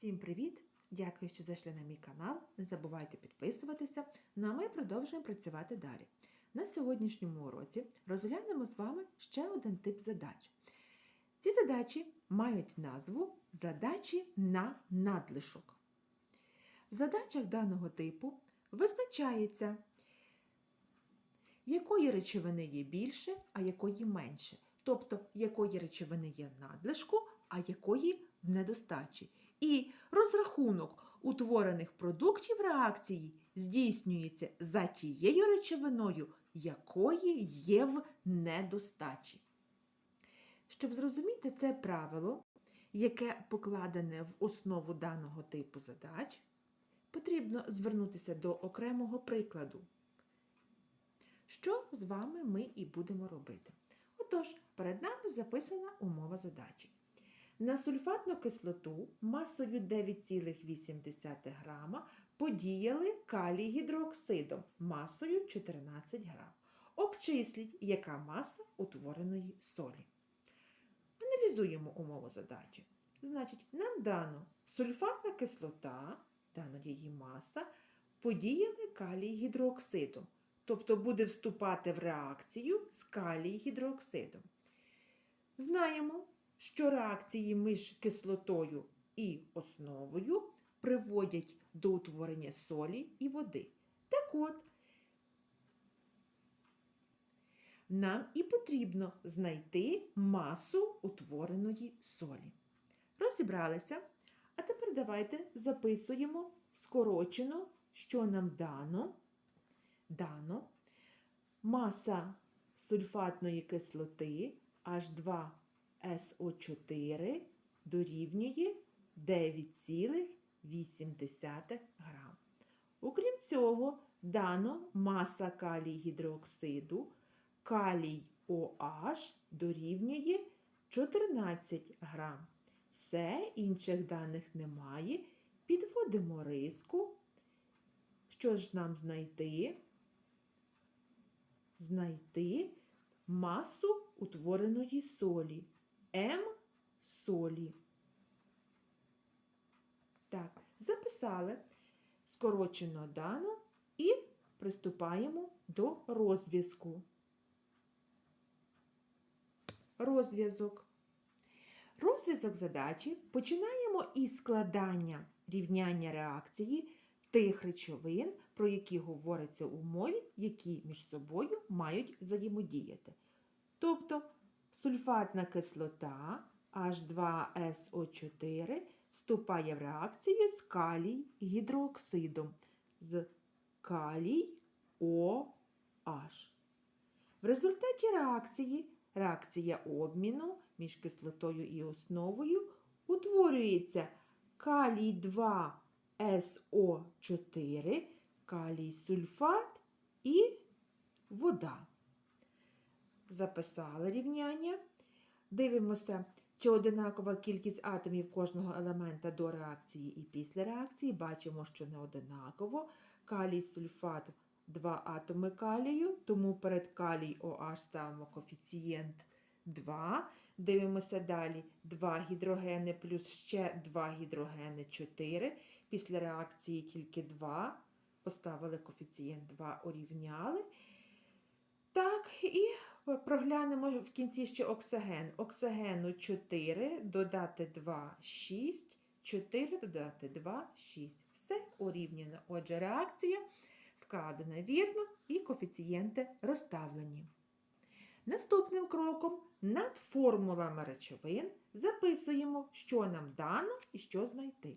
Всім привіт! Дякую, що зайшли на мій канал. Не забувайте підписуватися. Ну а ми продовжуємо працювати далі. На сьогоднішньому уроці розглянемо з вами ще один тип задач. Ці задачі мають назву задачі на надлишок. В задачах даного типу визначається, якої речовини є більше, а якої менше. Тобто, якої речовини є в надлишку, а якої в недостачі. І розрахунок утворених продуктів реакції здійснюється за тією речовиною, якої є в недостачі. Щоб зрозуміти це правило, яке покладене в основу даного типу задач, потрібно звернутися до окремого прикладу. Що з вами ми і будемо робити? Отож, перед нами записана умова задачі. На сульфатну кислоту масою 9,8 грама подіяли калій гідроксидом масою 14 грам. Обчисліть, яка маса утвореної солі. Аналізуємо умову задачі. Значить, нам дано сульфатна кислота, дана її маса, подіяли калій гідроксидом, тобто буде вступати в реакцію з калій гідроксидом. Знаємо, що реакції між кислотою і основою приводять до утворення солі і води. Так от, нам і потрібно знайти масу утвореної солі. Розібралися. А тепер давайте записуємо скорочено, що нам дано. Дано маса сульфатної кислоти H2 СО4 дорівнює 9,8 грам. Окрім цього, дано маса калій гідроксиду, калій OH дорівнює 14 грам. Все, інших даних немає. Підводимо риску. Що ж нам знайти? Знайти масу утвореної солі. М солі. Так, записали скорочено дано і приступаємо до розв'язку. Розв'язок. Розв'язок задачі починаємо із складання рівняння реакції тих речовин, про які говориться у мові, які між собою мають взаємодіяти. Тобто сульфатна кислота H2SO4 вступає в реакцію з калій гідроксидом з калій OH. В результаті реакції реакція обміну між кислотою і основою утворюється калій 2 СО4, калій сульфат і вода. Записали рівняння. Дивимося, чи одинакова кількість атомів кожного елемента до реакції і після реакції. Бачимо, що не одинаково. Калій сульфат 2 атоми калію, тому перед калій OH ставимо коефіцієнт 2. Дивимося далі 2 гідрогени плюс ще 2 гідрогени 4. Після реакції тільки 2. Поставили коефіцієнт 2, урівняли. Так, і проглянемо в кінці ще оксиген. Оксигену 4, додати 2, 6, 4 додати 2, 6. Все урівняно. Отже, реакція складена вірно і коефіцієнти розставлені. Наступним кроком над формулами речовин записуємо, що нам дано і що знайти.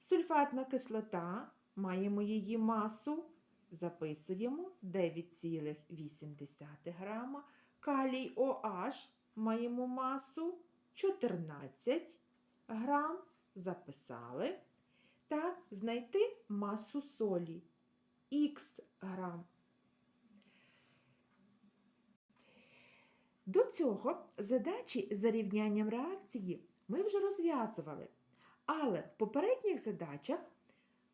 Сульфатна кислота, маємо її масу, записуємо 9,8 грама. Калій OH маємо масу 14 грам, записали. Та знайти масу солі х грам. До цього задачі за рівнянням реакції ми вже розв'язували. Але в попередніх задачах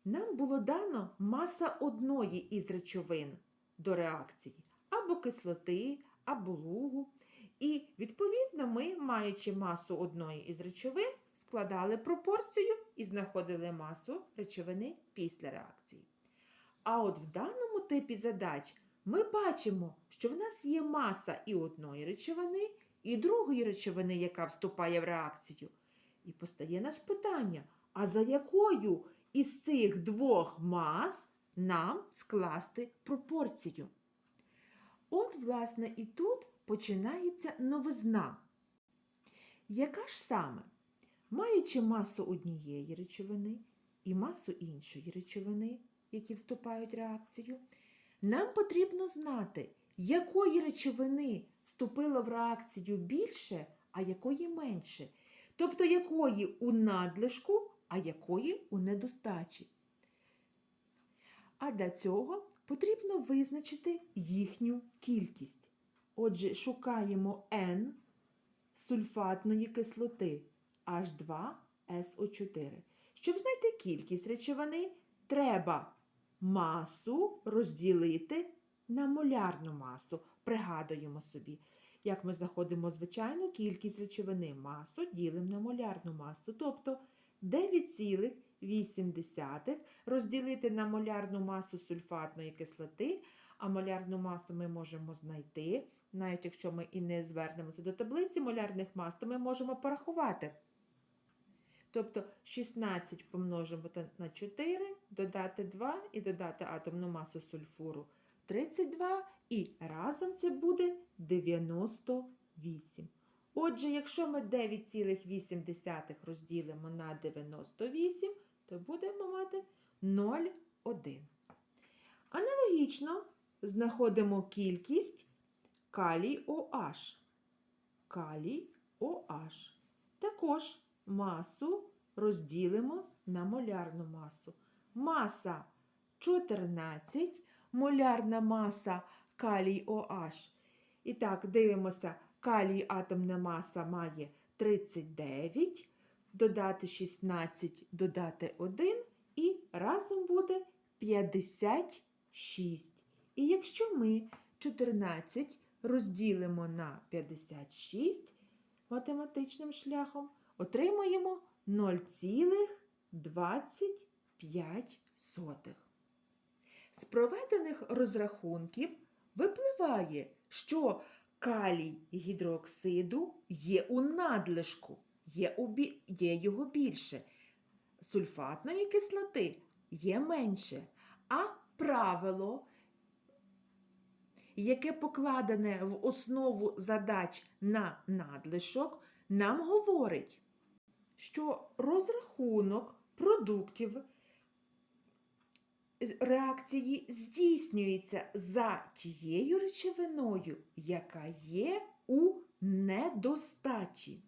нам було дано маса одної із речовин до реакції або кислоти, або лугу. І, відповідно, ми, маючи масу одної із речовин, складали пропорцію і знаходили масу речовини після реакції. А от в даному типі задач ми бачимо, що в нас є маса і одної речовини, і другої речовини, яка вступає в реакцію. І постає наше питання: а за якою із цих двох мас нам скласти пропорцію? От, власне, і тут починається новизна. Яка ж саме? Маючи масу однієї речовини і масу іншої речовини, які вступають в реакцію, нам потрібно знати, якої речовини вступило в реакцію більше, а якої менше. Тобто якої у надлишку, а якої у недостачі. А для цього потрібно визначити їхню кількість. Отже, шукаємо N сульфатної кислоти H2SO4. Щоб знайти кількість речовини, треба масу розділити на молярну масу. Пригадуємо собі, як ми знаходимо звичайну кількість речовини. Масу ділимо на молярну масу. Тобто 9,8 розділити на молярну масу сульфатної кислоти, а молярну масу ми можемо знайти. Навіть якщо ми і не звернемося до таблиці молярних мас, то ми можемо порахувати. Тобто 16 помножимо на 4, додати 2 і додати атомну масу сульфуру 32, і разом це буде 98. Отже, якщо ми 9,8 розділимо на 98, то будемо мати 0,1. Аналогічно знаходимо кількість калій OH. Калій OH. Також масу розділимо на молярну масу. Маса 14, молярна маса калій OH. І так, дивимося, калій атомна маса має 39, додати 16, додати 1 і разом буде 56. І якщо ми 14 розділимо на 56 математичним шляхом, отримаємо 0,25. З проведених розрахунків випливає, що калій гідроксиду є у надлишку, є, у бі... є його більше. Сульфатної кислоти є менше. А правило, яке покладене в основу задач на надлишок, нам говорить, що розрахунок продуктів реакції здійснюється за тією речовиною, яка є у недостачі,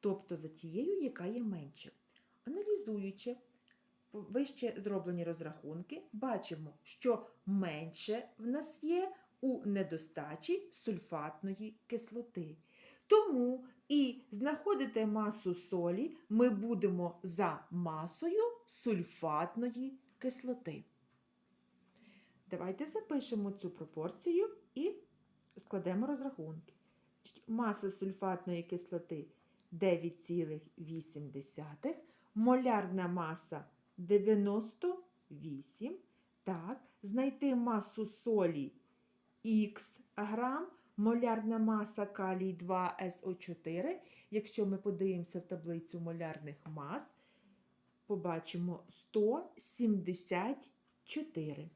тобто за тією, яка є менше. Аналізуючи вище зроблені розрахунки, бачимо, що менше в нас є у недостачі сульфатної кислоти. Тому і знаходити масу солі ми будемо за масою сульфатної кислоти. Давайте запишемо цю пропорцію і складемо розрахунки. Маса сульфатної кислоти 9,8, молярна маса 98. Так, знайти масу солі х грам, молярна маса калій 2СО4. Якщо ми подивимося в таблицю молярних мас, побачимо 174.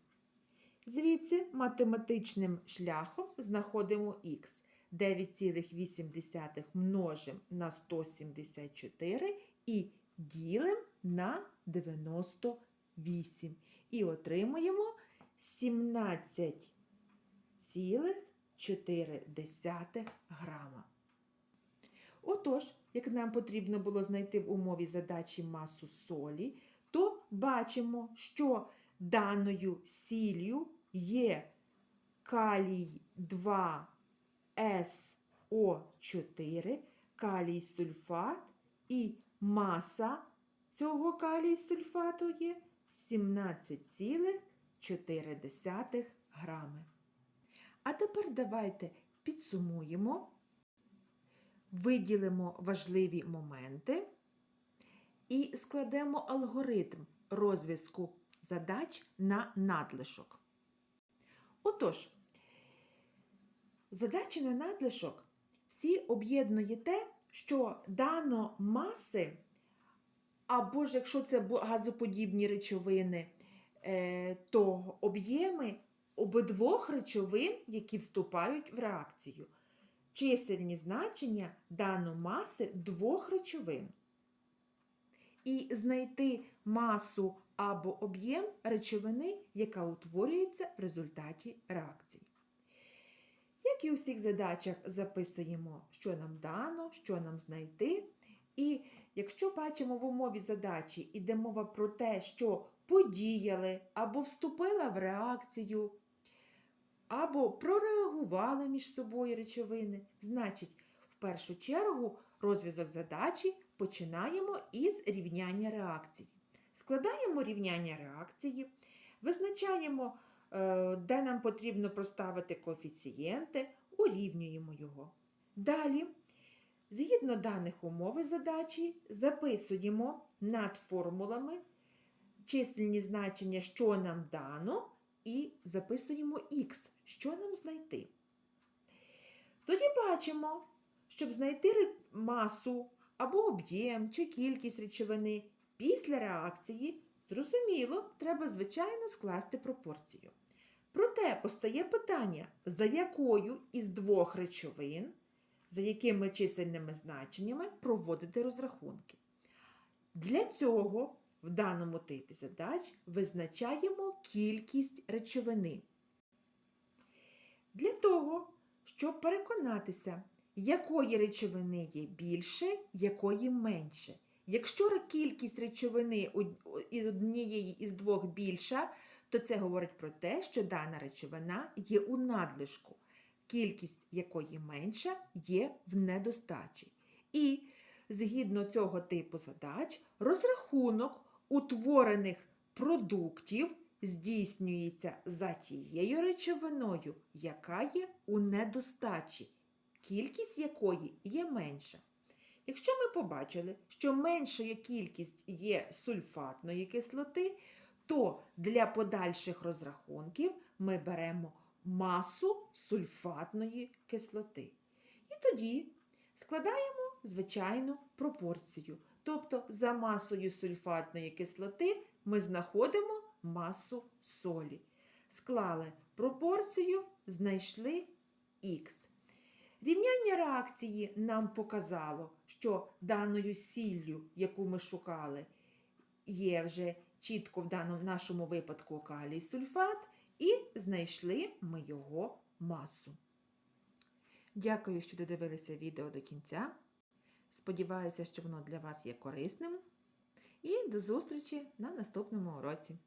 Звідси математичним шляхом знаходимо х. 9,8 множимо на 174 і ділимо на 98. І отримуємо 17,4 грама. Отож, як нам потрібно було знайти в умові задачі масу солі, то бачимо, що даною сіллю є калій 2СО4, калій сульфат і маса цього калій сульфату є 17,4 грами. А тепер давайте підсумуємо, виділимо важливі моменти і складемо алгоритм розв'язку задач на надлишок. Отож, задачі на надлишок всі об'єднує те, що дано маси, або ж якщо це газоподібні речовини, е, то об'єми обидвох речовин, які вступають в реакцію. Чисельні значення дано маси двох речовин. І знайти масу або об'єм речовини, яка утворюється в результаті реакції. Як і у всіх задачах, записуємо, що нам дано, що нам знайти. І якщо бачимо в умові задачі, іде мова про те, що подіяли або вступила в реакцію, або прореагували між собою речовини, значить, в першу чергу розв'язок задачі починаємо із рівняння реакції. Складаємо рівняння реакції, визначаємо, е, де нам потрібно проставити коефіцієнти, урівнюємо його. Далі, згідно даних умови задачі, записуємо над формулами чисельні значення, що нам дано, і записуємо х, що нам знайти. Тоді бачимо, щоб знайти масу або об'єм чи кількість речовини після реакції, зрозуміло, треба, звичайно, скласти пропорцію. Проте постає питання, за якою із двох речовин, за якими чисельними значеннями проводити розрахунки. Для цього в даному типі задач визначаємо кількість речовини. Для того, щоб переконатися, якої речовини є більше, якої менше. Якщо кількість речовини із однієї із двох більша, то це говорить про те, що дана речовина є у надлишку, кількість якої менша є в недостачі. І згідно цього типу задач, розрахунок утворених продуктів здійснюється за тією речовиною, яка є у недостачі, кількість якої є менша. Якщо ми побачили, що меншою кількість є сульфатної кислоти, то для подальших розрахунків ми беремо масу сульфатної кислоти. І тоді складаємо звичайну пропорцію. Тобто за масою сульфатної кислоти ми знаходимо масу солі. Склали пропорцію, знайшли х. Рівняння реакції нам показало, що даною сіллю, яку ми шукали, є вже чітко в даному нашому випадку калій сульфат, і знайшли ми його масу. Дякую, що додивилися відео до кінця. Сподіваюся, що воно для вас є корисним. І до зустрічі на наступному уроці.